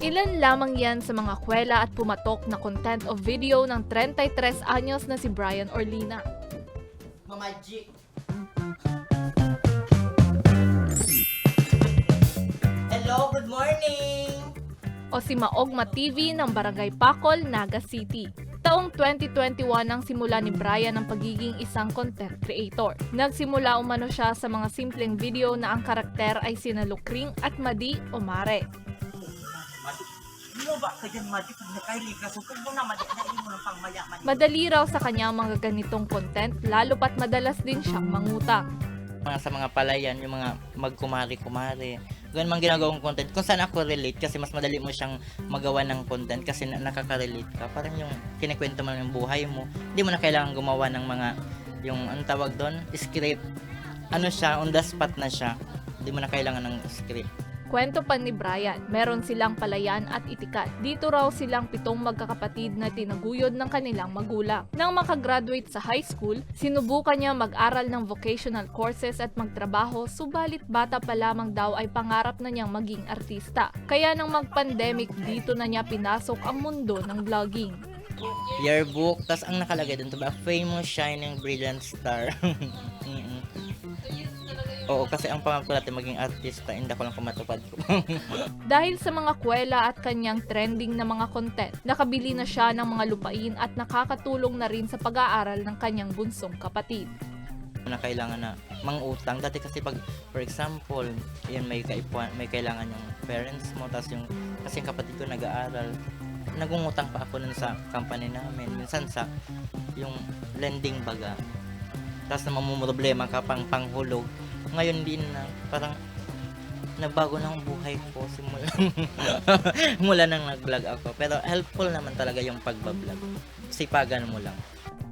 Ilan lamang yan sa mga kwela at pumatok na content of video ng 33 anyos na si Brian Orlina. Mamagic. Hello, good morning! o si Maogma TV ng Barangay Pacol, Naga City. Taong 2021 nang simula ni Brian ang pagiging isang content creator. Nagsimula umano siya sa mga simpleng video na ang karakter ay sina Lukring at Madi o Mare. Ano ba ka dyan, Magic? Pag nakahilig ka, kung mo na, Magic, pangmayaman. Madali raw sa kanya ang mga ganitong content lalo pat madalas din siyang mangutang. mga sa mga palayan, yung mga magkumari-kumari. Ganun mang ginagawang content. Kung saan ako relate kasi mas madali mo siyang magawa ng content kasi na, nakaka-relate ka. Parang yung kinikwento mo yung buhay mo. Hindi mo na kailangan gumawa ng mga yung ang tawag doon, script. Ano siya, on the spot na siya. Hindi mo na kailangan ng script. Kwento pa ni Brian, meron silang palayan at itikat. Dito raw silang pitong magkakapatid na tinaguyod ng kanilang magulang. Nang makagraduate sa high school, sinubukan niya mag-aral ng vocational courses at magtrabaho, subalit bata pa lamang daw ay pangarap na niyang maging artista. Kaya nang mag-pandemic, dito na niya pinasok ang mundo ng vlogging. Yearbook, tas ang nakalagay doon, diba? Famous, shining, brilliant star. Mm-mm. Oo, kasi ang pangarap ko natin maging artista, hindi ko lang kumatupad ko. Dahil sa mga kwela at kanyang trending na mga content, nakabili na siya ng mga lupain at nakakatulong na rin sa pag-aaral ng kanyang bunsong kapatid. na kailangan na mangutang. Dati kasi pag, for example, yun may kaipuan, may kailangan yung parents mo, tapos yung, kasi yung kapatid ko nag-aaral, nagungutang pa ako nun sa company namin. Minsan sa, yung lending baga. Tapos na mamumroblema ka pang panghulog. Ngayon din na, parang, nabago na ang buhay ko simula mula nang nag-vlog ako. Pero helpful naman talaga yung pagbablog. Sipagan mo lang.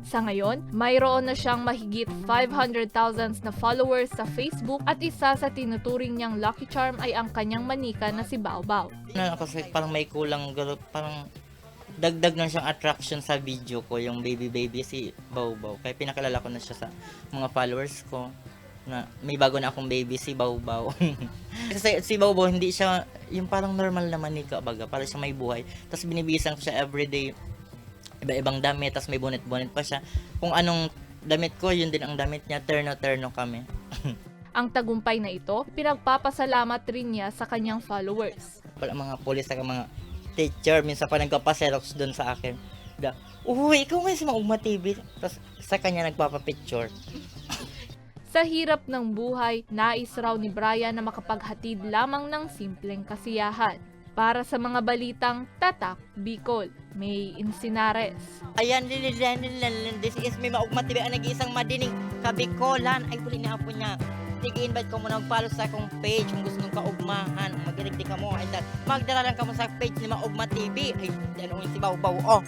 Sa ngayon, mayroon na siyang mahigit 500,000 na followers sa Facebook at isa sa tinuturing niyang lucky charm ay ang kanyang manika na si Bao Bao. na kasi parang may kulang parang dagdag na siyang attraction sa video ko yung baby baby si Bao Bao kaya pinakilala ko na siya sa mga followers ko na may bago na akong baby si Bao kasi si Bao hindi siya yung parang normal na manika baga para siya may buhay. Tapos binibisan ko siya everyday iba-ibang damit tapos may bonnet-bonnet pa siya. Kung anong damit ko yun din ang damit niya terno-terno kami. Ang tagumpay na ito, pinagpapasalamat rin niya sa kanyang followers. pala mga polis at mga teacher minsan pa nagpapaserox doon sa akin. Da uy ikaw nga si Maugma TV tapos sa kanya nagpapapicture Sa hirap ng buhay, nais raw ni Brian na makapaghatid lamang ng simpleng kasiyahan. Para sa mga balitang Tatak Bicol, May Insinares. ayan this is may Maugma TV ang nag-iisang madining kabikolan ay huli na po niya Tigi-invite ko muna mag-follow sa akong page kung gusto nung kaugmahan. Magilig ka mo. Ay, magdala lang ka mo sa page ni Maugma TV. Ay, ano yung si Bau. Oh,